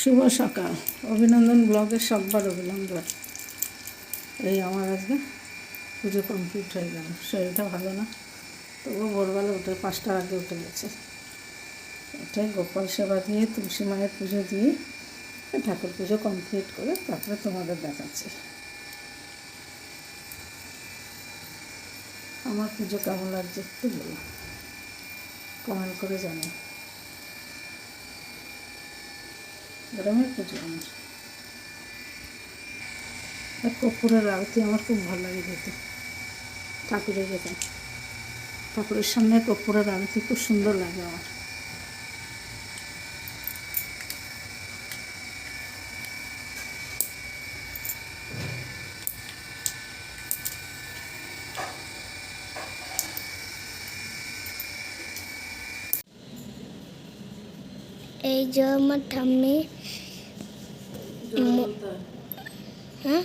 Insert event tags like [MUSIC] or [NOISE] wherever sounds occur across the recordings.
শুভ সকাল। অভিনন্দন ব্লগের সববার অভিনন্দন। এই আমার আজকে পুজো কমপ্লিট হয়ে গেল। শরীরটা ভালো না। তবুও ভোরবেলা উঠে পাঁচটার আগে উঠে গেছে। উঠে গোপাল সেবা দিয়ে, তুলসী মায়ের পুজো দিয়ে, ঠাকুর পুজো কমপ্লিট করে তারপরে তোমাদের দেখাচ্ছি। আমার পুজো কেমন লাগছে একটু বলো। কমেন্ট করে জানাই গ্রামের পুজো আমার। আর কর্পূরের আরতি আমার খুব ভালো লাগে যেতে ঠাকুরের যেতাম ঠাকুরের সামনে কর্পূরের আরতি খুব সুন্দর লাগে আমার। এই যে আমার ঠাম্মি। হ্যাঁ।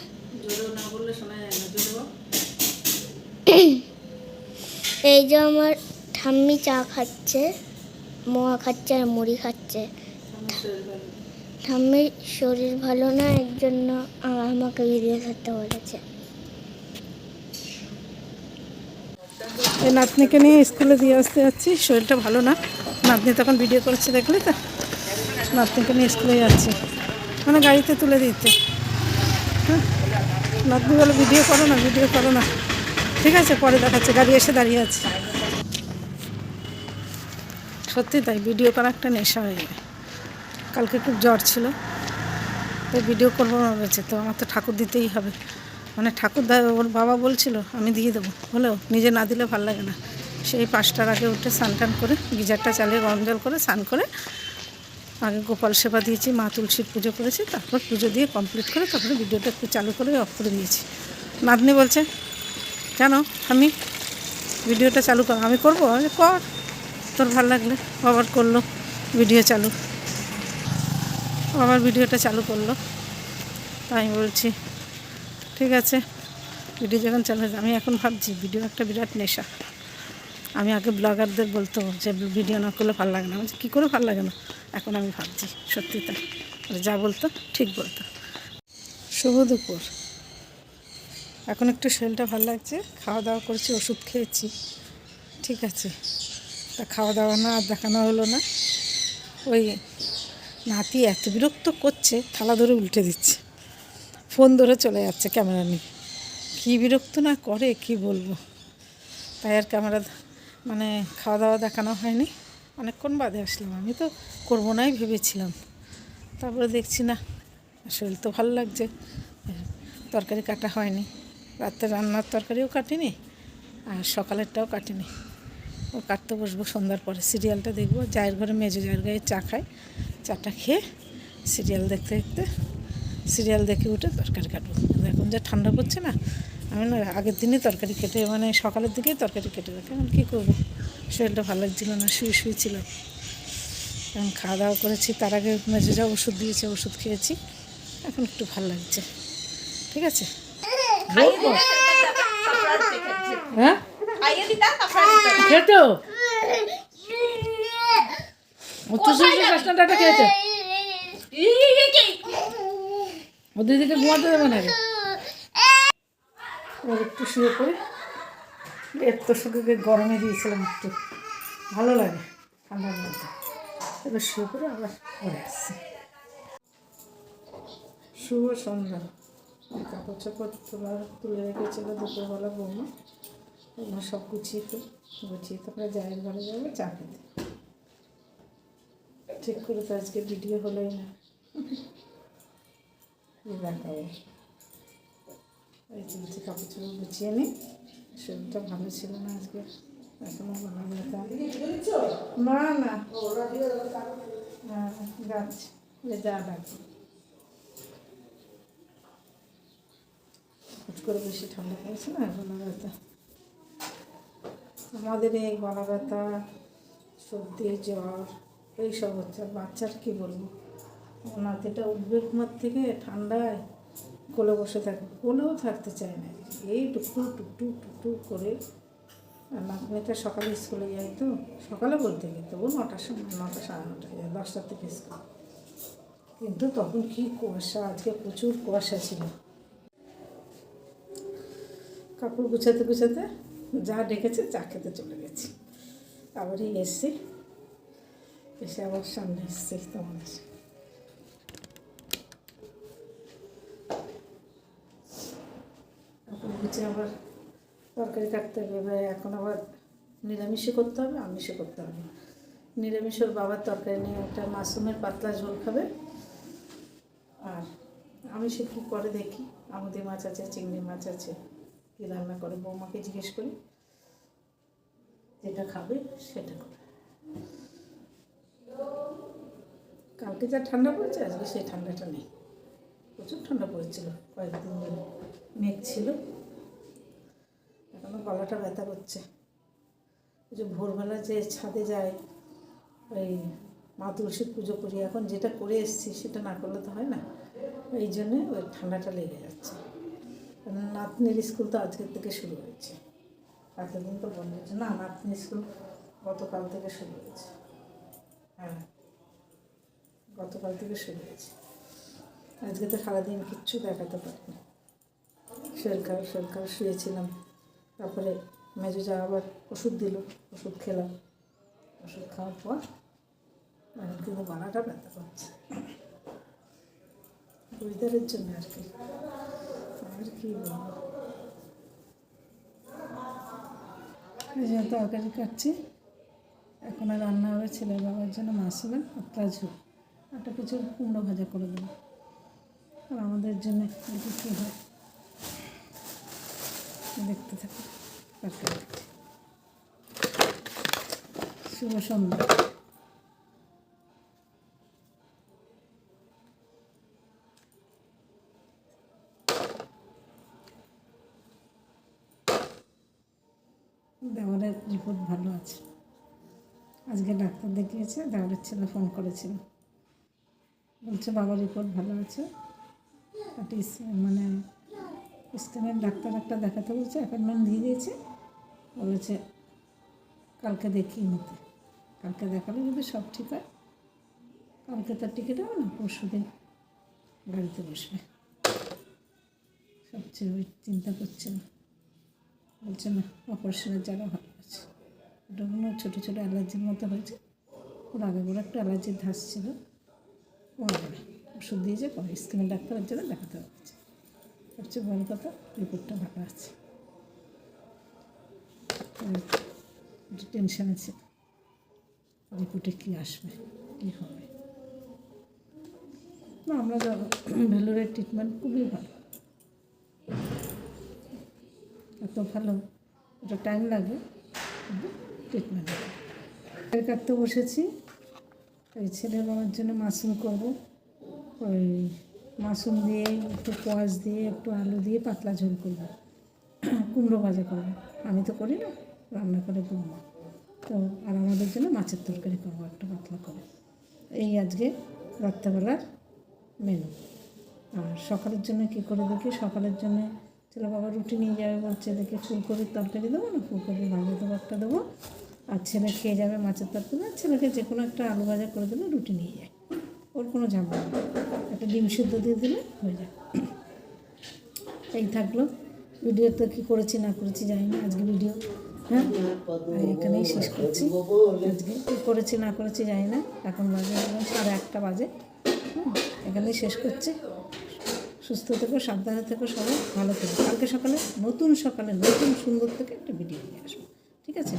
[COUGHS] এই যে আমার ঠাম্মি চা খাচ্ছে মোয়া খাচ্ছে আর মুড়ি খাচ্ছে। আমার শরীর ভালো। ঠাম্মির শরীর ভালো না এর জন্য আমাকে ভিডিও করতে বলেছে। নাতনিকে নিয়ে স্কুলে দিয়ে আসতে যাচ্ছি শরীরটা ভালো না। নাতনি তখন ভিডিও করছে দেখলে তো? নাতনিকে নিয়ে স্কুলে যাচ্ছে। মানে গাড়িতে তুলে দিতে। হ্যাঁ? নাতনি বলে, ভিডিও করো না, ভিডিও করো না। ঠিক আছে, পরে দেখাচ্ছে। গাড়ি এসে দাঁড়িয়ে আছে। সত্যি তাই, ভিডিও করা একটা নেশা হয়ে যায় কালকে খুব জ্বর ছিল। তো ভিডিও করব না বলেছে। তো আমার তো ঠাকুর দিতেই হবে। মানে ঠাকুর ওর বাবা বলছিল, আমি দিয়ে দেবো। হলেও নিজে না দিলে ভালো লাগে না। সেই পাঁচটার আগে উঠে স্নান টান করে, গিজারটা চালিয়ে গরম জল করে স্নান করে আগে গোপাল সেবা দিয়েছি, মা তুলসীর পুজো করেছি, তারপর পুজো দিয়ে কমপ্লিট করে তারপরে ভিডিওটা একটু চালু করে অফ করে দিয়েছি নাতনি বলছে কেন আমি ভিডিওটা চালু কর, আমি করব? কর, তোর ভালো লাগলে। আবার করল, ভিডিও চালু। আবার ভিডিওটা চালু করল। তাই বলছি, ঠিক আছে, ভিডিও যখন চালু আমি এখন ভাবছি, ভিডিও একটা বিরাট নেশা। আমি আগে ব্লগারদের বলতো যে ভিডিও না করলে ভালো লাগে না। বলছি, কী করে ভালো লাগে না? এখন আমি ভাবছি সত্যি তাই। যা বলতো ঠিক বলতো। শুভ দুপুর। এখন একটু শরীরটা ভালো লাগছে খাওয়া দাওয়া করছি ওষুধ খেয়েছি। ঠিক আছে। তা খাওয়া দাওয়া না আর দেখানো হলো না। ওই নাতি এত বিরক্ত করছে থালা ধরে উল্টে দিচ্ছে। ফোন ধরে চলে যাচ্ছে ক্যামেরা নিয়ে। কী বিরক্ত না করে কি বলব? তাই আর ক্যামেরা মানে খাওয়া দাওয়া দেখানো হয়নি। অনেকক্ষণ বাদে আসলাম। আমি তো করব নাই ভেবেছিলাম। তারপরে দেখছি না, শরীর তো ভালো লাগছে। তরকারি কাটা হয়নি। রাতে রান্নার তরকারিও কাটিনি আর সকালেরটাও কাটিনি। ও কাটতে বসবো সন্ধ্যার পরে। সিরিয়ালটা দেখব। জায়ের ঘরে মেজো জায়ের গায়ে চা খাই চাটা খেয়ে সিরিয়াল দেখতে দেখতে সিরিয়াল দেখে উঠে তরকারি কাটবো। এখন যা ঠান্ডা পড়ছে না আমি না আগের দিনই তরকারি কেটে মানে সকালের দিকেই তরকারি কেটে রাখি এখন কী করব শরীরটা ভালো লাগছিল না শুয়ে শুয়ে ছিল এখন খাওয়া দাওয়া করেছি তার আগে মেজে যা ওষুধ দিয়েছে ওষুধ খেয়েছি এখন একটু ভালো লাগছে ঠিক আছে হ্যাঁ খেতো উচ্চ কাস্টমারটা খেয়েছে ও দিদিকে ঘুমাতে দেবে না রে এবার একটু শুয়ে পড়ে। এর তো শুধু গরমে দিয়েছিলাম একটু। ভালো লাগে ঠান্ডার মধ্যে। এবার শুয়ে পড়ে, আবার ঘরে আসছি। শুভ সন্ধ্যা। কাপড় চাপড় তোলা তুলে রেখেছিল দুপুরবেলা বৌমা। এগুলো সব গুছিয়ে তো গুছিয়ে তারপরে জায়ের ঘরে যাবে, চা খেতে। ঠিক করে তো আজকে ভিডিও হলোই না। দেখাবো এই চলছে কাপড় চোপড় গুছিয়ে নিই শরীরটা ভালো ছিল না আজকে। এখনও ভালো না না। হ্যাঁ যাচ্ছি। যে ডাকবো হুট করে বেশি ঠান্ডা পড়েছে না গলা ব্যথা আমাদের এই গলা ব্যথা সর্দি, জ্বর, এইসব হচ্ছে। বাচ্চার কী বলব? নাতিটা উঠবে ঘুমার থেকে ঠান্ডায় কোলে বসে থাকে, কোলেও থাকতে চায় না। এই টুকটু টুকটু টুকটু করে নাতনিটা সকালে স্কুলে যায় তো, সকালে বলতে গেলে তবু নটার সময়, নটা সাড়ে নটায় যায় দশটার থেকে স্কুল। কিন্তু তখন কি কুয়াশা, আজকে প্রচুর কুয়াশা ছিল। কাপড় গুছাতে গুছাতে যা ডেকেছে, চা খেতে চলে গেছি। আবারই এসছি, এসে আবার সামনে এসছি তোমাদের গুছিয়ে আবার তরকারি কাটতে হবে এখন আবার নিরামিষে করতে হবে আমিষে করতে হবে। নিরামিষের বাবার তরকারি নিয়ে একটা মাশরুমের পাতলা ঝোল খাবে। আর আমি সে কী করে দেখি? আমুদি মাছ আছে, চিংড়ি মাছ আছে, কী রান্না করে? বৌমাকে জিজ্ঞেস করি, যেটা খাবে সেটা করে। কালকে যা ঠান্ডা পড়েছে, আজকে সেই ঠান্ডাটা নেই। প্রচুর ঠান্ডা পড়েছিল, কয়েকদিন মেঘ ছিল। এখনও গলাটা ব্যথা করছে। ওই যে ভোরবেলা যে ছাদে যায় ওই মা তুলসীর পুজো করি, এখন যেটা করে এসেছি সেটা না করলে তো হয় না। এই জন্যে ওই ঠান্ডাটা লেগে যাচ্ছে। নাতনির স্কুল তো আজকের থেকে শুরু হয়েছে। এতদিন তো বন্ধ হয়েছে। না, নাতনির স্কুল গতকাল থেকে শুরু হয়েছে। হ্যাঁ গতকাল থেকে শুরু হয়েছে। আজকে তো সারাদিন কিচ্ছু দেখাতে পারিনি। খারাপ শরীর শুয়েছিলাম। তারপরে মেজো যা আবার ওষুধ দিল, ওষুধ খেলাম। ওষুধ খাওয়ার পর এখন কিন্তু গলাটা ব্যথা করছে। ওয়েদারের জন্য আর কি। আর কি বলব? এই যে তরকারি কাটছি। এখন আর রান্না হবে ছেলের বাবার জন্য, মাছ হবে পাতলা ঝোল একটা কিছু কুমড়ো ভাজা করে দেবো। আর আমাদের জন্য দেখি কী হয়, দেখতে থাকো। শুভ সন্ধ্যা দেওয়ারের রিপোর্ট ভালো আছে। আজকে ডাক্তার দেখিয়েছে, দেওয়ারের ছেলে ফোন করেছিল। বলছে, বাবার রিপোর্ট ভালো আছে। মানে স্ক্যানের ডাক্তার একটা দেখাতে বলছে অ্যাপয়েন্টমেন্ট দিয়ে দিয়েছে। বলেছে, কালকে দেখিয়ে নিতে কালকে দেখালে যদি সব ঠিক হয়, কালকে তার টিকিট হবে না, পরশু দিন গাড়িতে বসবে। সবচেয়ে ওই চিন্তা করছে না। বলছে, না, অপারেশনের জায়গা ভালো আছে ওটা কোনো ছোটো ছোটো অ্যালার্জির মতো হয়েছে। ওর আগে বড় একটা অ্যালার্জির ধাস ছিল। কমবে ওষুধ দিয়েছে কমে স্কিনের ডাক্তারের জন্য দেখাতে হচ্ছে সবচেয়ে বড় কথা, রিপোর্টটা ভালো আছে। একটু টেনশানে ছিল রিপোর্টে কী আসবে, কী হবে? না, আমরা ভেলোরের ট্রিটমেন্ট খুবই ভালো। এত ভালো, এটা টাইম লাগে ট্রিটমেন্ট কাটতে বসেছি ওই ছেলে বাবার জন্য মাশরুম করব। ওই মাশরুম দিয়ে, একটু কোয়াশ দিয়ে, একটু আলু দিয়ে পাতলা ঝোল করব। কুমড়ো ভাজা করব। আমি তো করি না। রান্না করে বৌমা তো আর আমাদের জন্য মাছের তরকারি করব, একটা পাতলা করে। এই আজকে রাত্রেবেলার মেনু আর সকালের জন্য কী করে দেখি? সকালের জন্য ছেলে বাবা রুটি নিয়ে যাবে, বলছে দেখি ফুলকপির তরকারি দেবো না, ফুলকপির ভাজা দেবো একটা দেবো। আর ছেলে খেয়ে যাবে মাছের তরকারি। আর ছেলেকে যে কোনো একটা আলু ভাজা করে দিলে রুটি নিয়ে যায়। ওর কোনো ঝামেলা একটা ডিম সিদ্ধ দিয়ে দিলে হয়ে যায়। এই থাকল। ভিডিও তো কী করেছি না করেছি জানি না, আজকে ভিডিও হ্যাঁ? এখানেই শেষ করছি। আজকে কী করেছি, না করেছি জানি না। এখন বাজে সাড়ে আটটা বাজে। এখানেই শেষ করছি। সুস্থ থেকো, সাবধানে থেকো সবাই, ভালো থেকো। কালকে সকালে নতুন সকালে নতুন সুন্দর থেকে একটা ভিডিও নিয়ে আসব। ঠিক আছে?